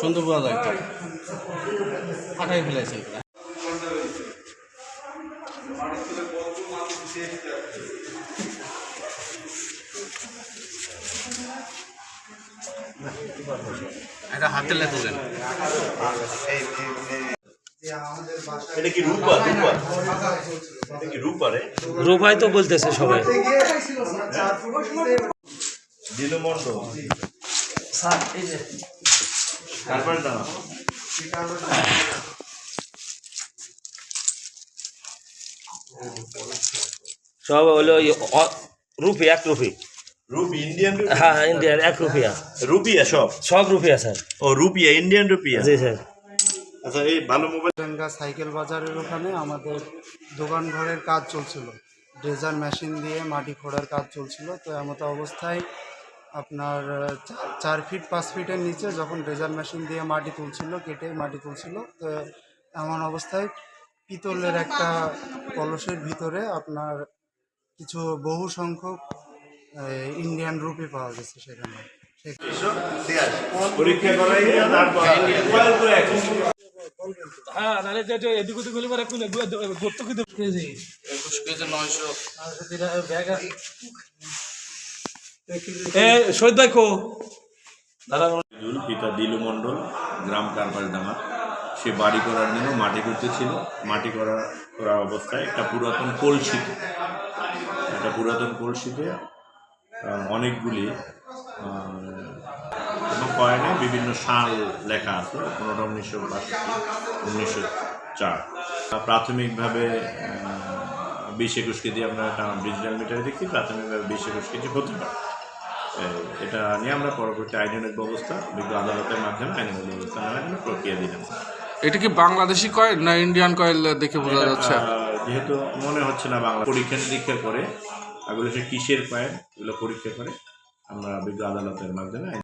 সুন্দর পাওয়া যায় ফাটাই ফেলেছে। এটা হাতে লেগে তুলেন এটা কি রূপা রূপা এটা কি রূপা রে রূপাই তো বলতেছে সবাই। দিলমন্ড তারপরে না সব হলো ওই রুপি এক রুপি। রুপি ইন্ডিয়ান হ্যাঁ হ্যাঁ ইন্ডিয়ান এক রুপিয়া রুপিয়া সব? সব রুপিয়া স্যার। ও রুপিয়া ইন্ডিয়ান রুপিয়া? জি স্যার। আচ্ছা এই ভালো মোবাইল সাইকেল বাজারের ওখানে আমাদের দোকান ঘরের কাজ চলছিল। ড্রেজার মেশিন দিয়ে মাটি খোঁড়ার কাজ চলছিল। তো এমতো অবস্থায় আপনার চার ফিট পাঁচ ফিটের নিচে যখন ড্রেজার মেশিন দিয়ে মাটি তুলছিল কেটে মাটি তুলছিল তো এমন অবস্থায় পিতলের একটা কলসের ভিতরে আপনার কিছু বহু সংখ্যক ইন্ডিয়ান রুপি পাওয়া গেছে সেখানে। হ্যাঁ এদিক ওদিক হলে পরে গর্ত কিন্তু কেজি একুশ কেজি নয়শো। পিতা দিলু মণ্ডল, গ্রাম কারপাসডাঙ্গা সে বাড়ি করার জন্য মাটি করতেছিল মাটি করা করা অবস্থায় একটা পুরাতন কলসিতে একটা পুরাতন কলসিতে অনেকগুলি কয়েনে বিভিন্ন সাল লেখা আছে। কোনোটা উনিশশো বাষট্টি, উনিশশো চার। প্রাথমিকভাবে বিশ একুশ কেজি আমরা ডিজিটাল মিটারে দেখি। প্রাথমিকভাবে বিশ একুশ কেজি হতে পারে। এটা নিয়ে আমরা পরবর্তী আইনের ব্যবস্থা বিজ্ঞ আদালতের মাধ্যমে আইনের ব্যবস্থা নেওয়ার জন্য প্রক্রিয়া দিলাম এটা কি বাংলাদেশি কয়েল না ইন্ডিয়ান কয়েল দেখে বোঝা যাচ্ছে? যেহেতু মনে হচ্ছে না বাংলা পরীক্ষা নিরীক্ষা করে এগুলো সে কিসের কয়েল এগুলো পরীক্ষা করে আমরা বিজ্ঞ আদালতের মাধ্যমে